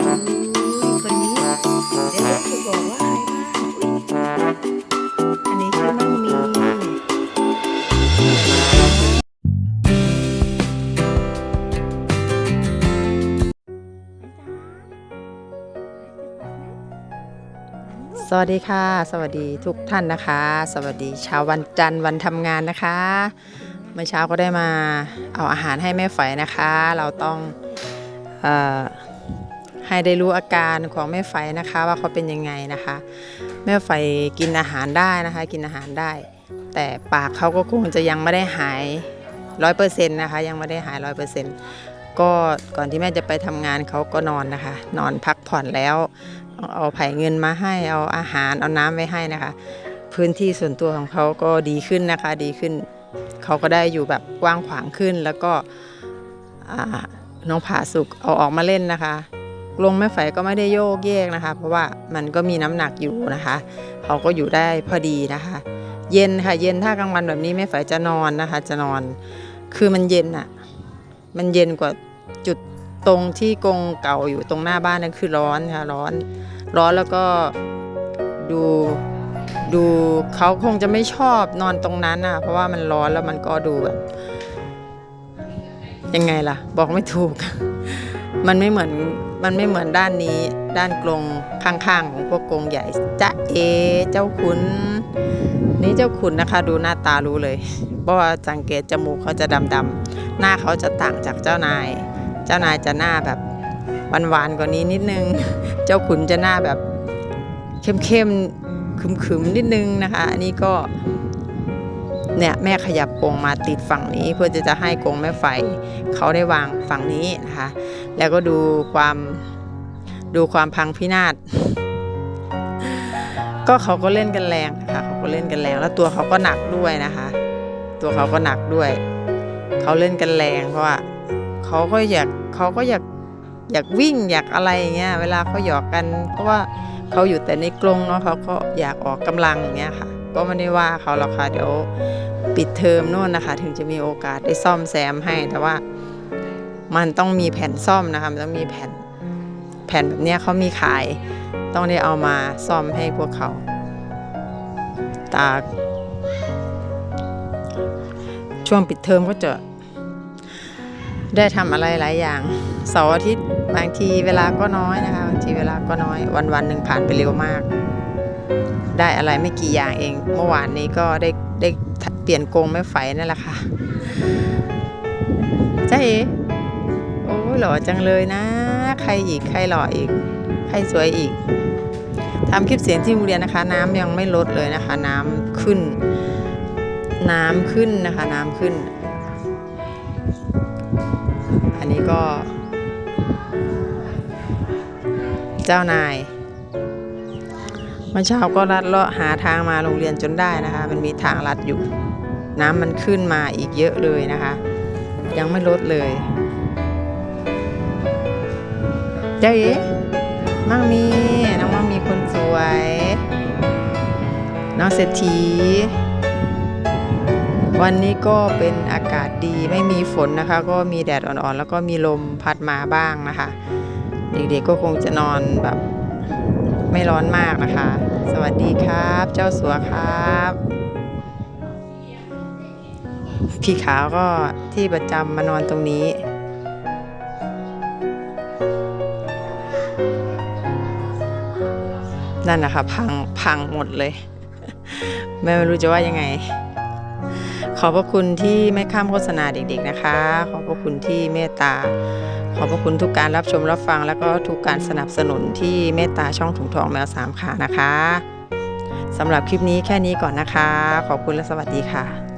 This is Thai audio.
คนนี้เดี๋ยวจะบอกว่าใครบ้างอันนี้ชื่อมั่งมีสวัสดีค่ะ สวัสดีทุกท่านนะคะ สวัสดีเช้าวันจันทร์วันทำงานนะคะเมื่อเช้าก็ได้มาเอาอาหารให้แม่ไฝนะคะ เราต้องเอ ให้ได้รู้อาการของแม่ไฝนะคะ ว่าเขาเป็นยังไงนะคะ แม่ไฝกินอาหารได้นะคะ กินอาหารได้ แต่ปากเขาก็คงจะยังไม่ได้หายร้อยเปอร์เซ็นต์นะคะ ยังไม่ได้หายร้อยเปอร์เซ็นต์ก็ก่อนที่แม่จะไปทำงานเขาก็นอนนะคะ นอนพักผ่อนแล้วเอาไผ่เงินมาให้เอาอาหารเอาน้ำไว้ให้นะคะ พื้นที่ส่วนตัวของเขาก็ดีขึ้นนะคะ ดีขึ้นเขาก็ได้อยู่แบบกว้างขวางขึ้นแล้วก็น้องผาสุกเอาออกมาเล่นนะคะ กรงแม่ไฝก็ไม่ได้โยกเยกนะคะ เพราะว่ามันก็มีน้ำหนักอยู่นะคะเขาก็อยู่ได้พอดีนะคะ เย็นค่ะเย็นถ้ากลางวันแบบนี้แม่ไฝจะนอนนะคะ จะนอน คือมันเย็นอะมันเย็นกว่าจุดตรงที่กรงเก่าอยู่ตรงหน้าบ้านนั่นคือร้อนค่ะร้อน ร้อนแล้วก็ดูดูเขาคงจะไม่ชอบนอนตรงนั้นนะเพราะว่ามันร้อนแล้วมันก็ดูแบบยังไงล่ะ บอกไม่ถูก มันไม่เหมือนมันไม่เหมือนด้านนี้ ด้านกรงข้างๆของพวกกรงใหญ่จ๊ะเอ เจ้าขุนนี่เจ้าขุนนะคะ ดูหน้าตารู้เลยเพราะว่าสังเกตจมูกเขาจะดำๆหน้าเขาจะต่างจากเจ้านาย เจ้านายจะหน้าแบบหวานๆกว่านี้นิดนึง เจ้าขุนจะหน้าแบบเข้มๆขึมๆนิดนึงนะคะ อันนี้ก็เนี่ยแม่ขยับกรงมาติดฝั่งนี้เพื่อจะจะให้กรงแม่ไฟเขาได้วางฝั่งนี้นะคะ แล้วก็ดูความดูความพังพินาศก็เขาก็เล่นกันแรงนะคะเขาก็เล่นกันแรง แล้วตัวเขาก็หนักด้วยนะคะ ตัวเขาก็หนักด้วย เขาเล่นกันแรงเพราะว่าเขาก็อยากเขาก็อยากอยากวิ่งอยากอะไรอย่างเงี้ยเวลาเขาหยอกกัน เพราะว่าเขาอยู่แต่ในกรงเนาะเขาก็อยากออกกำลังอย่างเงี้ยค่ะ ก็ไม่ได้ว่าเขาหรอกค่ะเดี๋ยวปิดเทอมโน่นนะคะ ถึงจะมีโอกาสได้ซ่อมแซมให้แต่ว่า มันต้องมีแผ่นซ่อมนะคะมันต้องมีแผ่นแผ่นแบบนี้เขามีขาย ต้องได้เอามาซ่อมให้พวกเขา ตา ช่วงปิดเทอมก็จะ ได้ทำอะไรหลายอย่างเสาร์อาทิตย์บางทีเวลาก็น้อยนะคะบางทีเวลาก็น้อย วันวันหนึ่งผ่านไปเร็วมาก ได้อะไรไม่กี่อย่างเอง เมื่อวานนี้ก็ได้ได้เปลี่ยนกงไม่ไฟนั่นแหละค่ะจ้าเอ๋โอ้ย หล่อจังเลยนะ ใครอีกใครหล่ออีก ใครสวยอีกทำคลิปเสียงที่โรงเรียนนะคะ น้ำยังไม่ลดเลยนะคะ น้ำขึ้น น้ำขึ้นนะคะ น้ำขึ้น อันนี้ก็ เจ้านายเมื่อเช้าก็ลัดเลาะหาทางมาโรงเรียนจนได้นะคะ มันมีทางลัดอยู่ น้ำมันขึ้นมาอีกเยอะเลยนะคะ ยังไม่ลดเลย เจ๊มั่งมีน้องมั่งมีคนสวย น้องเศรษฐี วันนี้ก็เป็นอากาศดีไม่มีฝนนะคะ ก็มีแดดอ่อนๆ แล้วก็มีลมพัดมาบ้างนะคะ เด็กๆก็คงจะนอนแบบไม่ร้อนมากนะคะ สวัสดีครับ เจ้าสัวครับพี่ขาวก็ที่ประจำมานอนตรงนี้ นั่นนะคะพังพังหมดเลย แม่ไม่รู้จะว่ายังไง ขอบพระคุณที่ไม่ข้ามโฆษณาเด็ก ๆนะคะ ขอบพระคุณที่เมตตา ขอบพระคุณทุกการรับชมรับฟัง แล้วก็ทุกการสนับสนุนที่เมตตาช่องถุงทองแมวสามขานะคะสำหรับคลิปนี้แค่นี้ก่อนนะคะ ขอบคุณและสวัสดีค่ะ